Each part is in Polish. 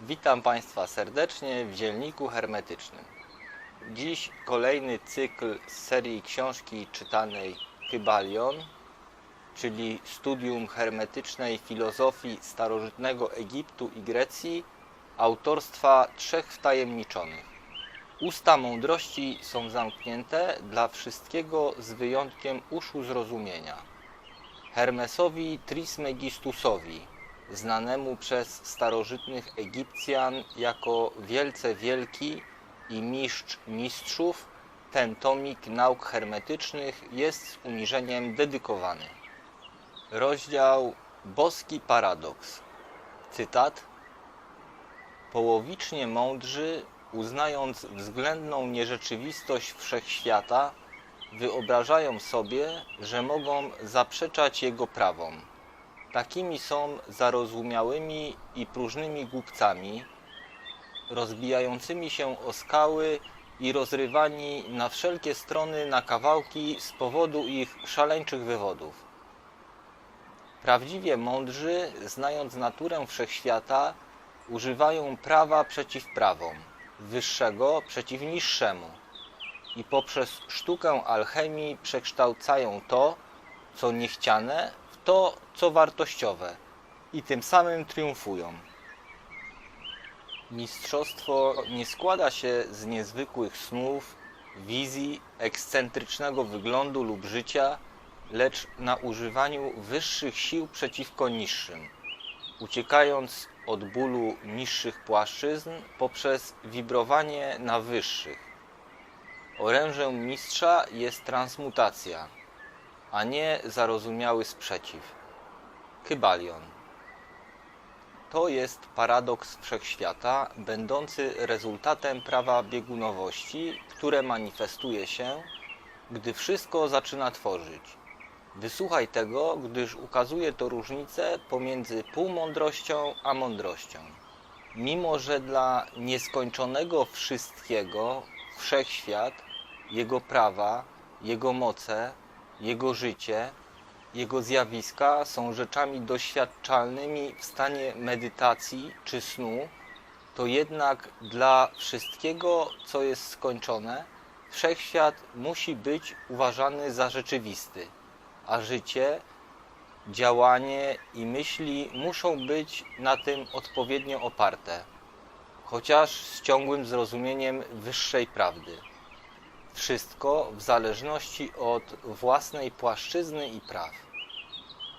Witam Państwa serdecznie w dzienniku hermetycznym. Dziś kolejny cykl z serii książki czytanej Kybalion, czyli studium hermetycznej filozofii starożytnego Egiptu i Grecji, autorstwa trzech wtajemniczonych. Usta mądrości są zamknięte dla wszystkiego z wyjątkiem uszu zrozumienia. Hermesowi Trismegistusowi, znanemu przez starożytnych Egipcjan jako wielce wielki i mistrz mistrzów, ten tomik nauk hermetycznych jest z uniżeniem dedykowany. Rozdział Boski Paradoks. Cytat. Połowicznie mądrzy, uznając względną nierzeczywistość wszechświata, wyobrażają sobie, że mogą zaprzeczać jego prawom. Takimi są zarozumiałymi i próżnymi głupcami, rozbijającymi się o skały i rozrywani na wszelkie strony na kawałki z powodu ich szaleńczych wywodów. Prawdziwie mądrzy, znając naturę wszechświata, używają prawa przeciw prawom, wyższego przeciw niższemu i poprzez sztukę alchemii przekształcają to, co niechciane, to, co wartościowe i tym samym triumfują. Mistrzostwo nie składa się z niezwykłych snów, wizji, ekscentrycznego wyglądu lub życia, lecz na używaniu wyższych sił przeciwko niższym, uciekając od bólu niższych płaszczyzn poprzez wibrowanie na wyższych. Orężem mistrza jest transmutacja, a nie zarozumiały sprzeciw. Kybalion. To jest paradoks wszechświata, będący rezultatem prawa biegunowości, które manifestuje się, gdy wszystko zaczyna tworzyć. Wysłuchaj tego, gdyż ukazuje to różnicę pomiędzy półmądrością a mądrością. Mimo, że dla nieskończonego wszystkiego wszechświat, jego prawa, jego moce, jego życie, jego zjawiska są rzeczami doświadczalnymi w stanie medytacji czy snu, to jednak dla wszystkiego, co jest skończone, wszechświat musi być uważany za rzeczywisty, a życie, działanie i myśli muszą być na tym odpowiednio oparte, chociaż z ciągłym zrozumieniem wyższej prawdy. Wszystko w zależności od własnej płaszczyzny i praw.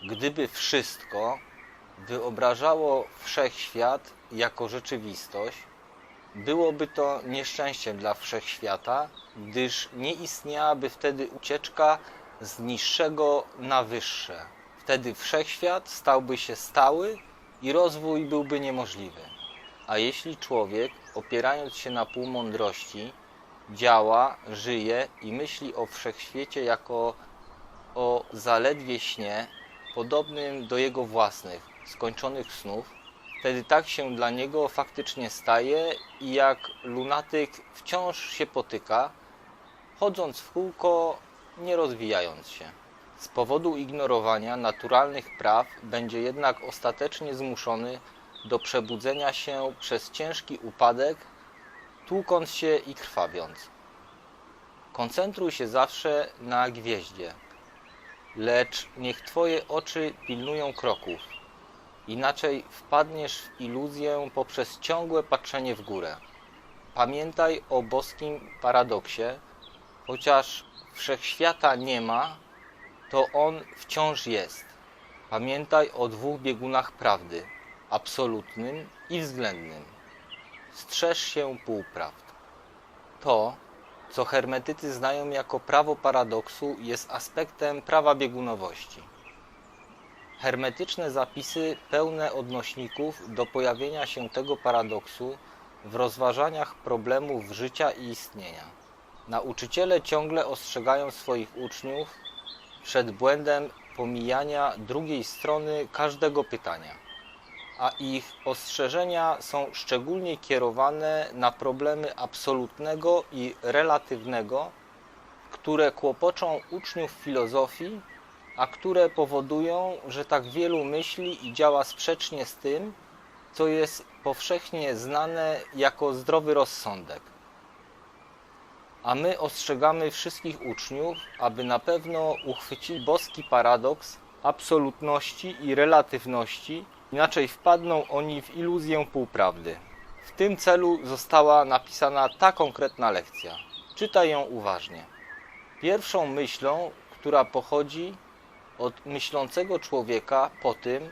Gdyby wszystko wyobrażało wszechświat jako rzeczywistość, byłoby to nieszczęściem dla wszechświata, gdyż nie istniałaby wtedy ucieczka z niższego na wyższe. Wtedy wszechświat stałby się stały i rozwój byłby niemożliwy. A jeśli człowiek, opierając się na półmądrości, działa, żyje i myśli o wszechświecie jako o zaledwie śnie, podobnym do jego własnych, skończonych snów, wtedy tak się dla niego faktycznie staje i jak lunatyk wciąż się potyka, chodząc w kółko, nie rozwijając się. Z powodu ignorowania naturalnych praw będzie jednak ostatecznie zmuszony do przebudzenia się przez ciężki upadek, tłukąc się i krwawiąc. Koncentruj się zawsze na gwieździe, lecz niech Twoje oczy pilnują kroków, inaczej wpadniesz w iluzję poprzez ciągłe patrzenie w górę. Pamiętaj o boskim paradoksie, chociaż wszechświata nie ma, to on wciąż jest. Pamiętaj o dwóch biegunach prawdy, absolutnym i względnym. Strzeż się półprawd. To, co hermetycy znają jako prawo paradoksu, jest aspektem prawa biegunowości. Hermetyczne zapisy pełne odnośników do pojawienia się tego paradoksu w rozważaniach problemów życia i istnienia. Nauczyciele ciągle ostrzegają swoich uczniów przed błędem pomijania drugiej strony każdego pytania, a ich ostrzeżenia są szczególnie kierowane na problemy absolutnego i relatywnego, które kłopoczą uczniów filozofii, a które powodują, że tak wielu myśli i działa sprzecznie z tym, co jest powszechnie znane jako zdrowy rozsądek. A my ostrzegamy wszystkich uczniów, aby na pewno uchwycili boski paradoks absolutności i relatywności, inaczej wpadną oni w iluzję półprawdy. W tym celu została napisana ta konkretna lekcja. Czytaj ją uważnie. Pierwszą myślą, która pochodzi od myślącego człowieka po tym,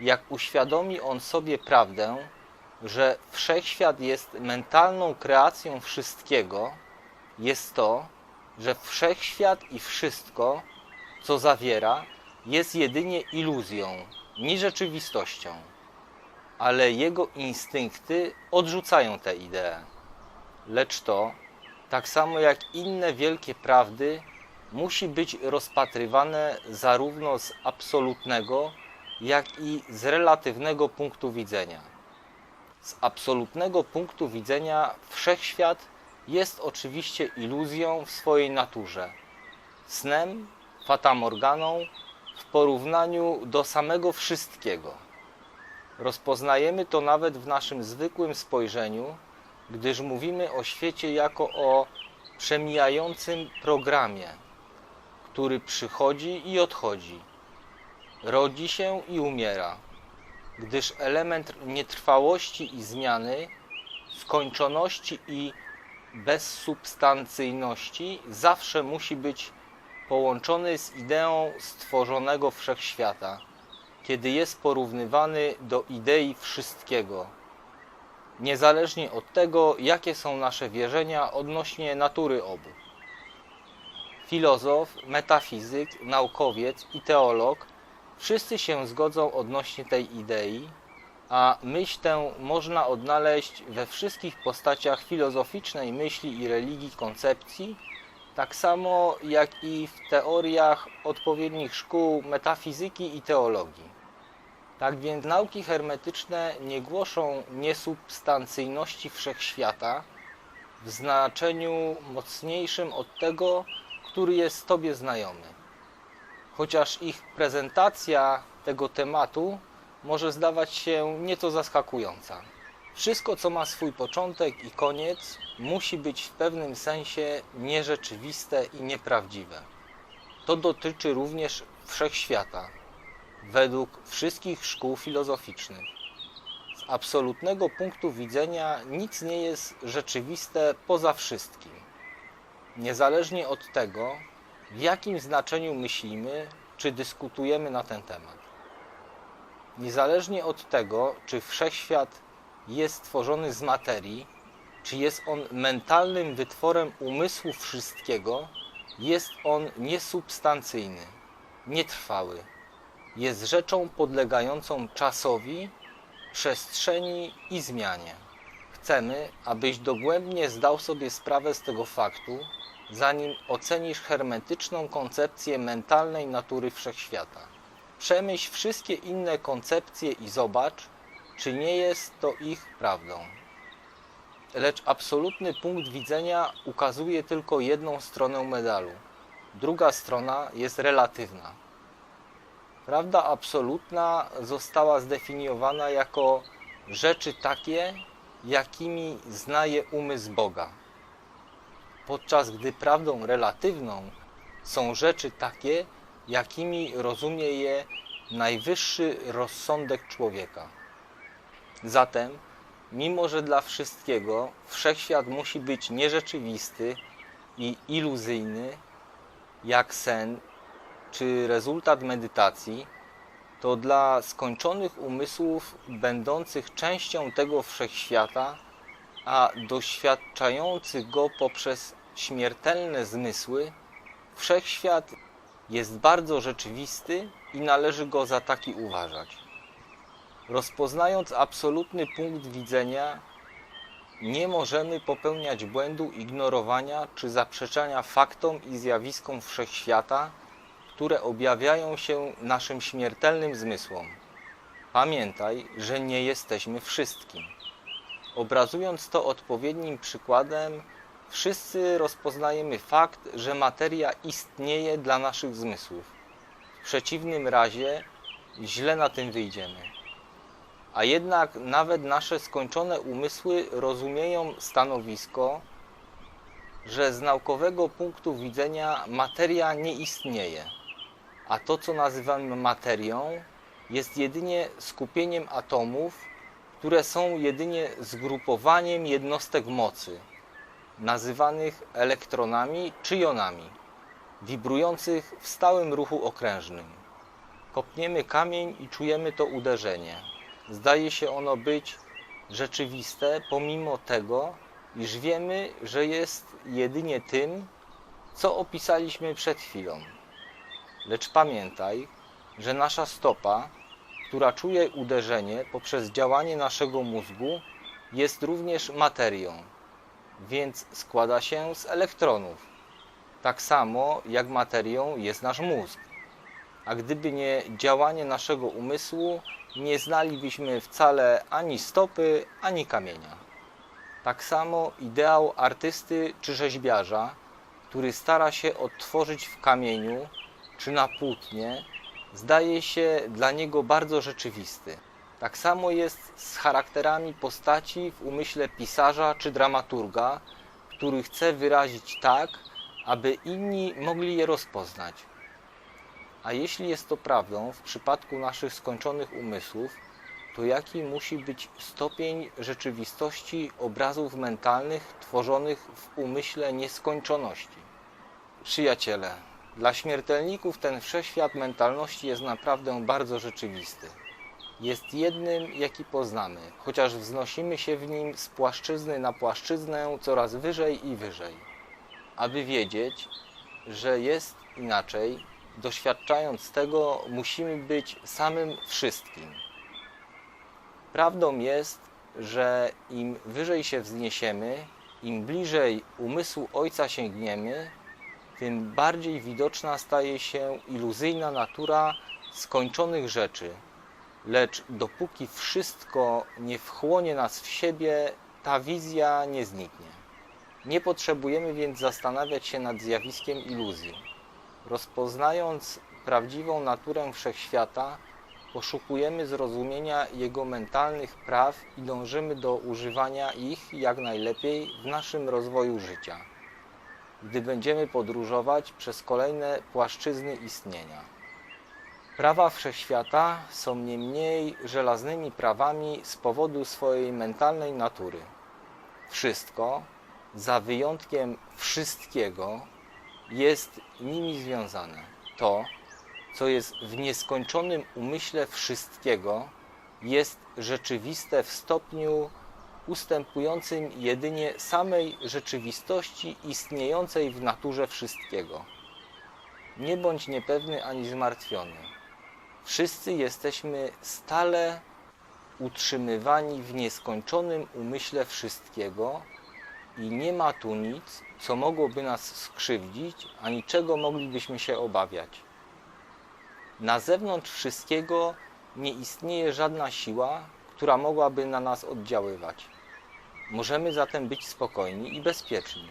jak uświadomi on sobie prawdę, że wszechświat jest mentalną kreacją wszystkiego, jest to, że wszechświat i wszystko, co zawiera, jest jedynie iluzją, nie rzeczywistością. Ale jego instynkty odrzucają tę ideę. Lecz to, tak samo jak inne wielkie prawdy, musi być rozpatrywane zarówno z absolutnego, jak i z relatywnego punktu widzenia. Z absolutnego punktu widzenia wszechświat jest oczywiście iluzją w swojej naturze, snem, fatamorganą porównaniu do samego wszystkiego. Rozpoznajemy to nawet w naszym zwykłym spojrzeniu, gdyż mówimy o świecie jako o przemijającym programie, który przychodzi i odchodzi, rodzi się i umiera, gdyż element nietrwałości i zmiany, skończoności i bezsubstancyjności zawsze musi być połączony z ideą stworzonego wszechświata, kiedy jest porównywany do idei wszystkiego, niezależnie od tego, jakie są nasze wierzenia odnośnie natury obu. Filozof, metafizyk, naukowiec i teolog wszyscy się zgodzą odnośnie tej idei, a myśl tę można odnaleźć we wszystkich postaciach filozoficznej myśli i religii koncepcji, tak samo jak i w teoriach odpowiednich szkół metafizyki i teologii. Tak więc nauki hermetyczne nie głoszą niesubstancyjności wszechświata w znaczeniu mocniejszym od tego, który jest Tobie znajomy. Chociaż ich prezentacja tego tematu może zdawać się nieco zaskakująca. Wszystko, co ma swój początek i koniec, musi być w pewnym sensie nierzeczywiste i nieprawdziwe. To dotyczy również wszechświata, według wszystkich szkół filozoficznych. Z absolutnego punktu widzenia nic nie jest rzeczywiste poza wszystkim. Niezależnie od tego, w jakim znaczeniu myślimy czy dyskutujemy na ten temat. Niezależnie od tego, czy wszechświat jest stworzony z materii, czy jest on mentalnym wytworem umysłu wszystkiego, jest on niesubstancyjny, nietrwały. Jest rzeczą podlegającą czasowi, przestrzeni i zmianie. Chcemy, abyś dogłębnie zdał sobie sprawę z tego faktu, zanim ocenisz hermetyczną koncepcję mentalnej natury wszechświata. Przemyśl wszystkie inne koncepcje i zobacz, czy nie jest to ich prawdą. Lecz absolutny punkt widzenia ukazuje tylko jedną stronę medalu. Druga strona jest relatywna. Prawda absolutna została zdefiniowana jako rzeczy takie, jakimi znaje umysł Boga. Podczas gdy prawdą relatywną są rzeczy takie, jakimi rozumie je najwyższy rozsądek człowieka. Zatem, mimo że dla wszystkiego wszechświat musi być nierzeczywisty i iluzyjny, jak sen czy rezultat medytacji, to dla skończonych umysłów będących częścią tego wszechświata, a doświadczających go poprzez śmiertelne zmysły, wszechświat jest bardzo rzeczywisty i należy go za taki uważać. Rozpoznając absolutny punkt widzenia, nie możemy popełniać błędu ignorowania czy zaprzeczania faktom i zjawiskom wszechświata, które objawiają się naszym śmiertelnym zmysłom. Pamiętaj, że nie jesteśmy wszystkim. Obrazując to odpowiednim przykładem, wszyscy rozpoznajemy fakt, że materia istnieje dla naszych zmysłów. W przeciwnym razie źle na tym wyjdziemy. A jednak nawet nasze skończone umysły rozumieją stanowisko, że z naukowego punktu widzenia materia nie istnieje, a to, co nazywamy materią, jest jedynie skupieniem atomów, które są jedynie zgrupowaniem jednostek mocy, nazywanych elektronami czy jonami, wibrujących w stałym ruchu okrężnym. Kopniemy kamień i czujemy to uderzenie. Zdaje się ono być rzeczywiste, pomimo tego, iż wiemy, że jest jedynie tym, co opisaliśmy przed chwilą. Lecz pamiętaj, że nasza stopa, która czuje uderzenie poprzez działanie naszego mózgu, jest również materią, więc składa się z elektronów. Tak samo jak materią jest nasz mózg. A gdyby nie działanie naszego umysłu, nie znalibyśmy wcale ani stopy, ani kamienia. Tak samo ideał artysty czy rzeźbiarza, który stara się odtworzyć w kamieniu czy na płótnie, zdaje się dla niego bardzo rzeczywisty. Tak samo jest z charakterami postaci w umyśle pisarza czy dramaturga, który chce wyrazić tak, aby inni mogli je rozpoznać. A jeśli jest to prawdą w przypadku naszych skończonych umysłów, to jaki musi być stopień rzeczywistości obrazów mentalnych tworzonych w umyśle nieskończoności? Przyjaciele, dla śmiertelników ten wszechświat mentalności jest naprawdę bardzo rzeczywisty. Jest jednym, jaki poznamy, chociaż wznosimy się w nim z płaszczyzny na płaszczyznę coraz wyżej i wyżej. Aby wiedzieć, że jest inaczej, doświadczając tego, musimy być samym wszystkim. Prawdą jest, że im wyżej się wzniesiemy, im bliżej umysłu Ojca sięgniemy, tym bardziej widoczna staje się iluzyjna natura skończonych rzeczy. Lecz dopóki wszystko nie wchłonie nas w siebie, ta wizja nie zniknie. Nie potrzebujemy więc zastanawiać się nad zjawiskiem iluzji. Rozpoznając prawdziwą naturę wszechświata, poszukujemy zrozumienia jego mentalnych praw i dążymy do używania ich jak najlepiej w naszym rozwoju życia, gdy będziemy podróżować przez kolejne płaszczyzny istnienia. Prawa wszechświata są nie mniej żelaznymi prawami z powodu swojej mentalnej natury. Wszystko, za wyjątkiem wszystkiego, jest nimi związane. To, co jest w nieskończonym umyśle wszystkiego, jest rzeczywiste w stopniu ustępującym jedynie samej rzeczywistości istniejącej w naturze wszystkiego. Nie bądź niepewny ani zmartwiony. Wszyscy jesteśmy stale utrzymywani w nieskończonym umyśle wszystkiego i nie ma tu nic, co mogłoby nas skrzywdzić, ani czego moglibyśmy się obawiać. Na zewnątrz wszystkiego nie istnieje żadna siła, która mogłaby na nas oddziaływać. Możemy zatem być spokojni i bezpieczni.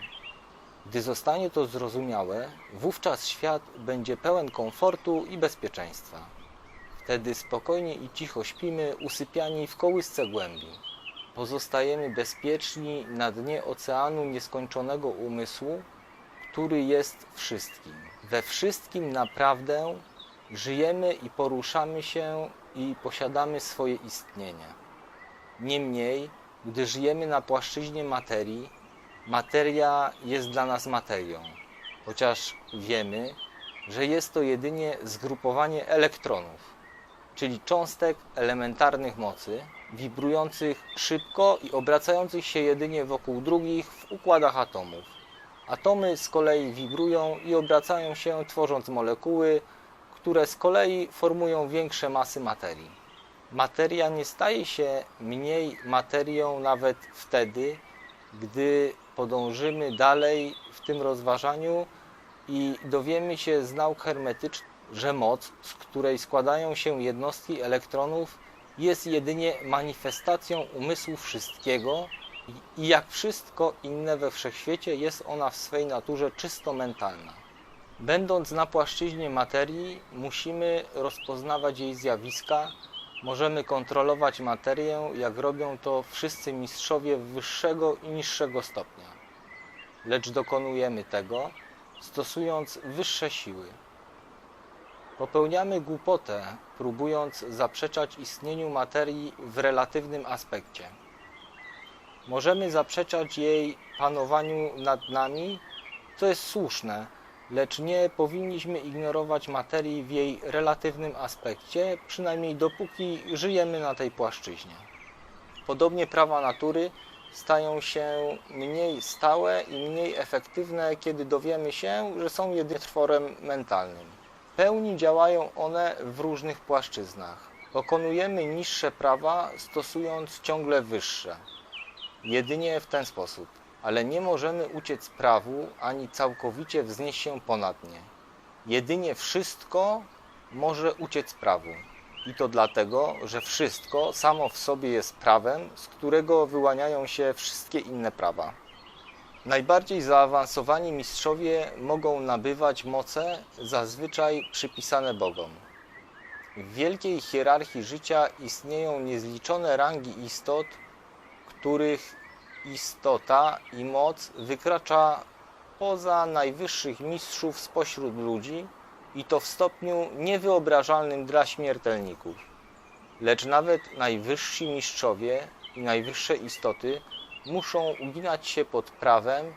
Gdy zostanie to zrozumiałe, wówczas świat będzie pełen komfortu i bezpieczeństwa. Wtedy spokojnie i cicho śpimy, usypiani w kołysce głębi. Pozostajemy bezpieczni na dnie oceanu nieskończonego umysłu, który jest wszystkim. We wszystkim naprawdę żyjemy i poruszamy się i posiadamy swoje istnienie. Niemniej, gdy żyjemy na płaszczyźnie materii, materia jest dla nas materią, chociaż wiemy, że jest to jedynie zgrupowanie elektronów, czyli cząstek elementarnych mocy, wibrujących szybko i obracających się jedynie wokół drugich w układach atomów. Atomy z kolei wibrują i obracają się, tworząc molekuły, które z kolei formują większe masy materii. Materia nie staje się mniej materią nawet wtedy, gdy podążymy dalej w tym rozważaniu i dowiemy się z nauk hermetycznych, że moc, z której składają się jednostki elektronów, jest jedynie manifestacją umysłu wszystkiego i jak wszystko inne we wszechświecie jest ona w swej naturze czysto mentalna. Będąc na płaszczyźnie materii, musimy rozpoznawać jej zjawiska, Możemy kontrolować materię, jak robią to wszyscy mistrzowie wyższego i niższego stopnia. Lecz dokonujemy tego, stosując wyższe siły. Popełniamy głupotę, próbując zaprzeczać istnieniu materii w relatywnym aspekcie. Możemy zaprzeczać jej panowaniu nad nami, co jest słuszne, lecz nie powinniśmy ignorować materii w jej relatywnym aspekcie, przynajmniej dopóki żyjemy na tej płaszczyźnie. Podobnie prawa natury stają się mniej stałe i mniej efektywne, kiedy dowiemy się, że są jedynie tworem mentalnym. Pełni działają one w różnych płaszczyznach. Pokonujemy niższe prawa, stosując ciągle wyższe. Jedynie w ten sposób. Ale nie możemy uciec prawu, ani całkowicie wznieść się ponad nie. Jedynie wszystko może uciec prawu. I to dlatego, że wszystko samo w sobie jest prawem, z którego wyłaniają się wszystkie inne prawa. Najbardziej zaawansowani mistrzowie mogą nabywać moce zazwyczaj przypisane Bogom. W wielkiej hierarchii życia istnieją niezliczone rangi istot, których istota i moc wykracza poza najwyższych mistrzów spośród ludzi i to w stopniu niewyobrażalnym dla śmiertelników. Lecz nawet najwyżsi mistrzowie i najwyższe istoty muszą uginać się pod prawem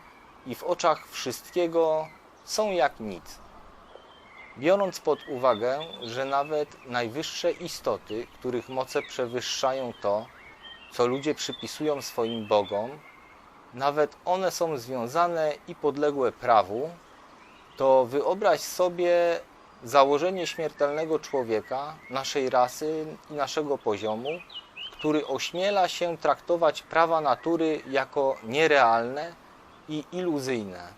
i w oczach wszystkiego są jak nic. Biorąc pod uwagę, że nawet najwyższe istoty, których moce przewyższają to, co ludzie przypisują swoim bogom, nawet one są związane i podległe prawu, to wyobraź sobie założenie śmiertelnego człowieka, naszej rasy i naszego poziomu, który ośmiela się traktować prawa natury jako nierealne i iluzyjne,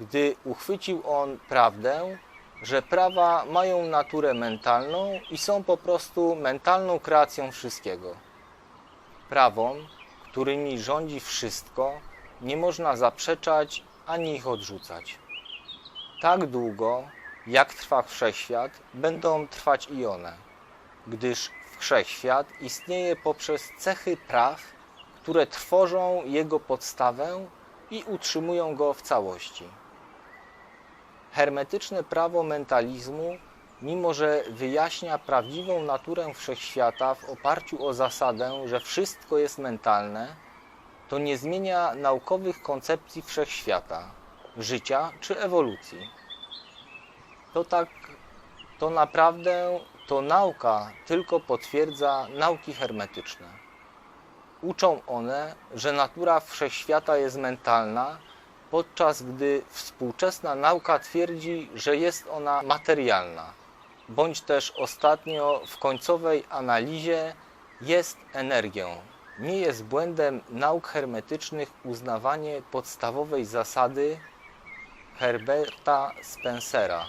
gdy uchwycił on prawdę, że prawa mają naturę mentalną i są po prostu mentalną kreacją wszystkiego. Prawom, którymi rządzi wszystko, nie można zaprzeczać ani ich odrzucać. Tak długo, jak trwa wszechświat, będą trwać i one, gdyż wszechświat istnieje poprzez cechy praw, które tworzą jego podstawę i utrzymują go w całości. Hermetyczne prawo mentalizmu, mimo że wyjaśnia prawdziwą naturę wszechświata w oparciu o zasadę, że wszystko jest mentalne, to nie zmienia naukowych koncepcji wszechświata, życia czy ewolucji. To tak, to naprawdę to nauka tylko potwierdza nauki hermetyczne. Uczą one, że natura wszechświata jest mentalna, podczas gdy współczesna nauka twierdzi, że jest ona materialna, bądź też ostatnio w końcowej analizie jest energią. Nie jest błędem nauk hermetycznych uznawanie podstawowej zasady Herberta Spencera,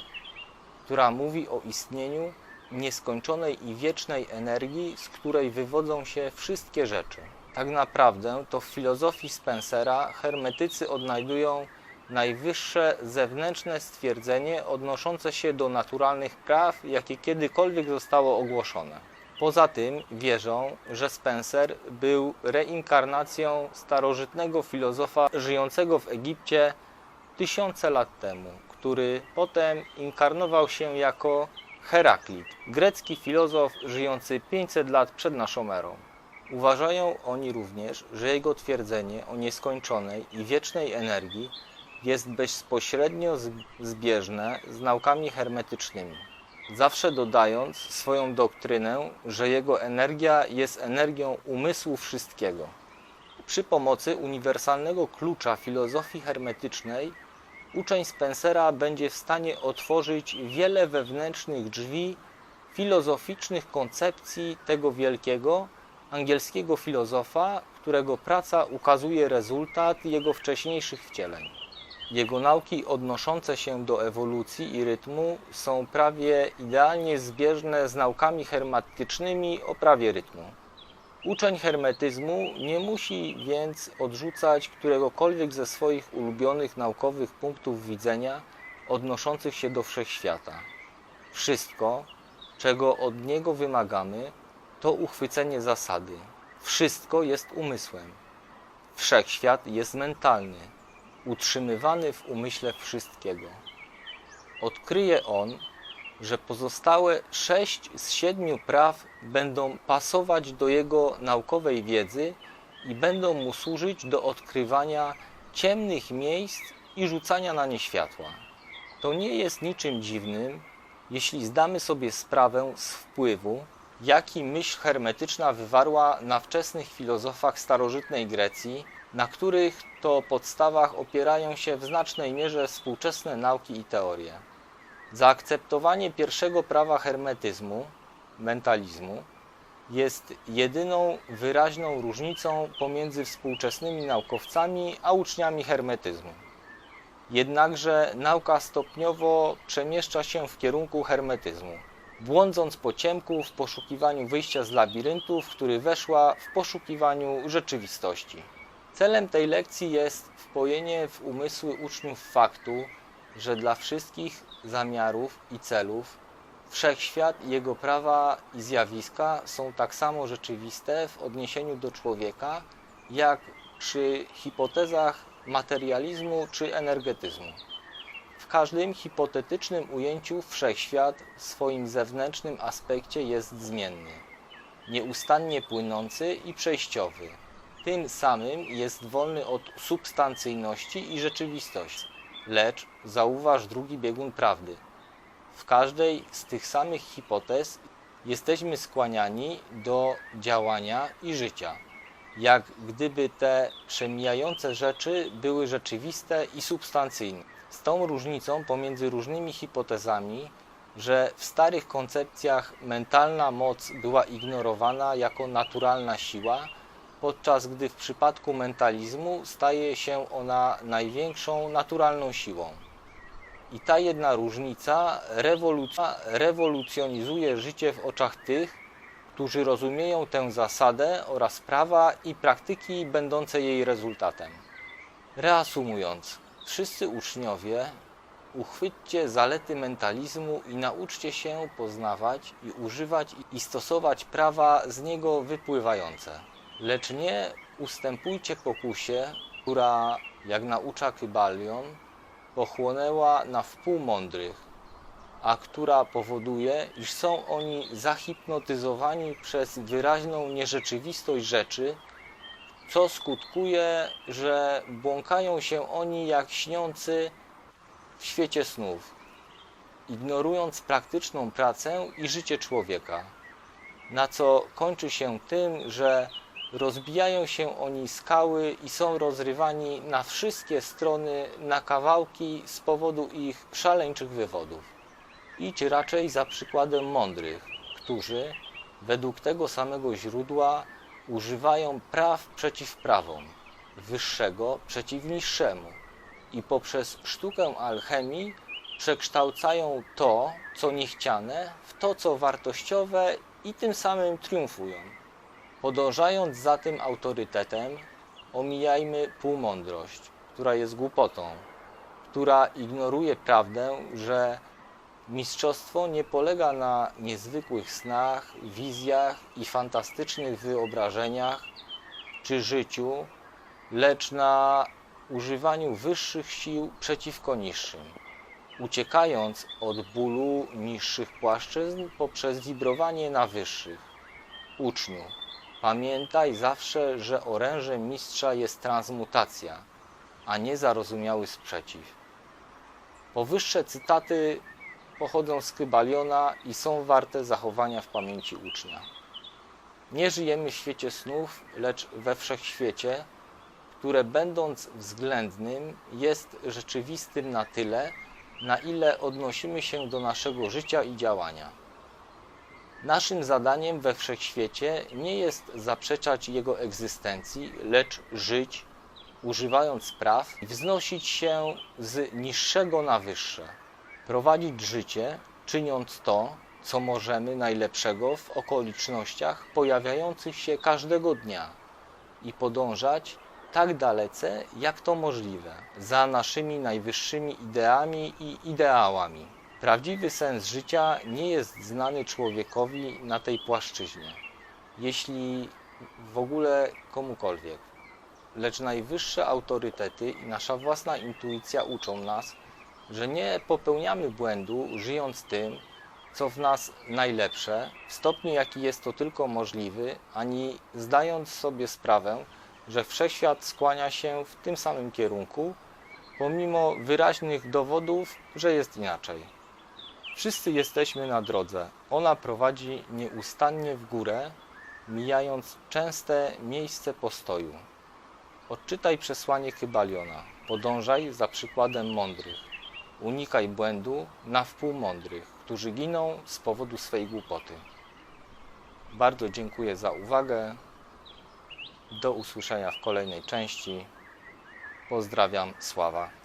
która mówi o istnieniu nieskończonej i wiecznej energii, z której wywodzą się wszystkie rzeczy. Tak naprawdę to w filozofii Spencera hermetycy odnajdują najwyższe zewnętrzne stwierdzenie odnoszące się do naturalnych praw, jakie kiedykolwiek zostało ogłoszone. Poza tym wierzą, że Spencer był reinkarnacją starożytnego filozofa żyjącego w Egipcie tysiące lat temu, który potem inkarnował się jako Heraklit, grecki filozof żyjący 500 lat przed naszą erą. Uważają oni również, że jego twierdzenie o nieskończonej i wiecznej energii jest bezpośrednio zbieżne z naukami hermetycznymi. Zawsze dodając swoją doktrynę, że jego energia jest energią umysłu wszystkiego. Przy pomocy uniwersalnego klucza filozofii hermetycznej uczeń Spencera będzie w stanie otworzyć wiele wewnętrznych drzwi filozoficznych koncepcji tego wielkiego angielskiego filozofa, którego praca ukazuje rezultat jego wcześniejszych wcieleń. Jego nauki odnoszące się do ewolucji i rytmu są prawie idealnie zbieżne z naukami hermetycznymi o prawie rytmu. Uczeń hermetyzmu nie musi więc odrzucać któregokolwiek ze swoich ulubionych naukowych punktów widzenia odnoszących się do wszechświata. Wszystko, czego od niego wymagamy, to uchwycenie zasady. Wszystko jest umysłem. Wszechświat jest mentalny, utrzymywany w umyśle wszystkiego. Odkryje on, że pozostałe sześć z siedmiu praw będą pasować do jego naukowej wiedzy i będą mu służyć do odkrywania ciemnych miejsc i rzucania na nie światła. To nie jest niczym dziwnym, jeśli zdamy sobie sprawę z wpływu, jaki myśl hermetyczna wywarła na wczesnych filozofach starożytnej Grecji, na których to podstawach opierają się w znacznej mierze współczesne nauki i teorie. Zaakceptowanie pierwszego prawa hermetyzmu, mentalizmu, jest jedyną wyraźną różnicą pomiędzy współczesnymi naukowcami a uczniami hermetyzmu. Jednakże nauka stopniowo przemieszcza się w kierunku hermetyzmu, błądząc po ciemku w poszukiwaniu wyjścia z labiryntu, w który weszła w poszukiwaniu rzeczywistości. Celem tej lekcji jest wpojenie w umysły uczniów faktu, że dla wszystkich zamiarów i celów wszechświat i jego prawa i zjawiska są tak samo rzeczywiste w odniesieniu do człowieka, jak przy hipotezach materializmu czy energetyzmu. W każdym hipotetycznym ujęciu wszechświat w swoim zewnętrznym aspekcie jest zmienny, nieustannie płynący i przejściowy. Tym samym jest wolny od substancyjności i rzeczywistości. Lecz zauważ drugi biegun prawdy. W każdej z tych samych hipotez jesteśmy skłaniani do działania i życia jak gdyby te przemijające rzeczy były rzeczywiste i substancyjne. Z tą różnicą pomiędzy różnymi hipotezami, że w starych koncepcjach mentalna moc była ignorowana jako naturalna siła, podczas gdy w przypadku mentalizmu staje się ona największą naturalną siłą. I ta jedna różnica rewolucjonizuje życie w oczach tych, którzy rozumieją tę zasadę oraz prawa i praktyki będące jej rezultatem. Reasumując, wszyscy uczniowie, uchwyćcie zalety mentalizmu i nauczcie się poznawać i używać i stosować prawa z niego wypływające. Lecz nie ustępujcie pokusie, która, jak naucza Kybalion, pochłonęła na wpół mądrych, a która powoduje, iż są oni zahipnotyzowani przez wyraźną nierzeczywistość rzeczy, co skutkuje, że błąkają się oni jak śniący w świecie snów, ignorując praktyczną pracę i życie człowieka, na co kończy się tym, że rozbijają się oni skały i są rozrywani na wszystkie strony na kawałki z powodu ich szaleńczych wywodów. Idź raczej za przykładem mądrych, którzy według tego samego źródła używają praw przeciw prawom, wyższego przeciw niższemu i poprzez sztukę alchemii przekształcają to, co niechciane, w to, co wartościowe i tym samym triumfują. Podążając za tym autorytetem, omijajmy półmądrość, która jest głupotą, która ignoruje prawdę, że Mistrzostwo nie polega na niezwykłych snach, wizjach i fantastycznych wyobrażeniach czy życiu, lecz na używaniu wyższych sił przeciwko niższym, uciekając od bólu niższych płaszczyzn poprzez wibrowanie na wyższych. Uczniu, pamiętaj zawsze, że orężem mistrza jest transmutacja, a nie zarozumiały sprzeciw. Powyższe cytaty pochodzą z Kybaliona i są warte zachowania w pamięci ucznia. Nie żyjemy w świecie snów, lecz we wszechświecie, które będąc względnym jest rzeczywistym na tyle, na ile odnosimy się do naszego życia i działania. Naszym zadaniem we wszechświecie nie jest zaprzeczać jego egzystencji, lecz żyć, używając praw i wznosić się z niższego na wyższe prowadzić życie, czyniąc to, co możemy najlepszego w okolicznościach pojawiających się każdego dnia i podążać tak dalece, jak to możliwe, za naszymi najwyższymi ideami i ideałami. Prawdziwy sens życia nie jest znany człowiekowi na tej płaszczyźnie. jeśli w ogóle komukolwiek. Lecz najwyższe autorytety i nasza własna intuicja uczą nas, że nie popełniamy błędu, żyjąc tym, co w nas najlepsze, w stopniu jaki jest to tylko możliwy, ani zdając sobie sprawę, że wszechświat skłania się w tym samym kierunku, pomimo wyraźnych dowodów, że jest inaczej. Wszyscy jesteśmy na drodze. Ona prowadzi nieustannie w górę, mijając częste miejsce postoju. Odczytaj przesłanie Chybaliona. Podążaj za przykładem mądrych. Unikaj błędu na wpół mądrych, którzy giną z powodu swej głupoty. Bardzo dziękuję za uwagę. Do usłyszenia w kolejnej części. Pozdrawiam, Sława.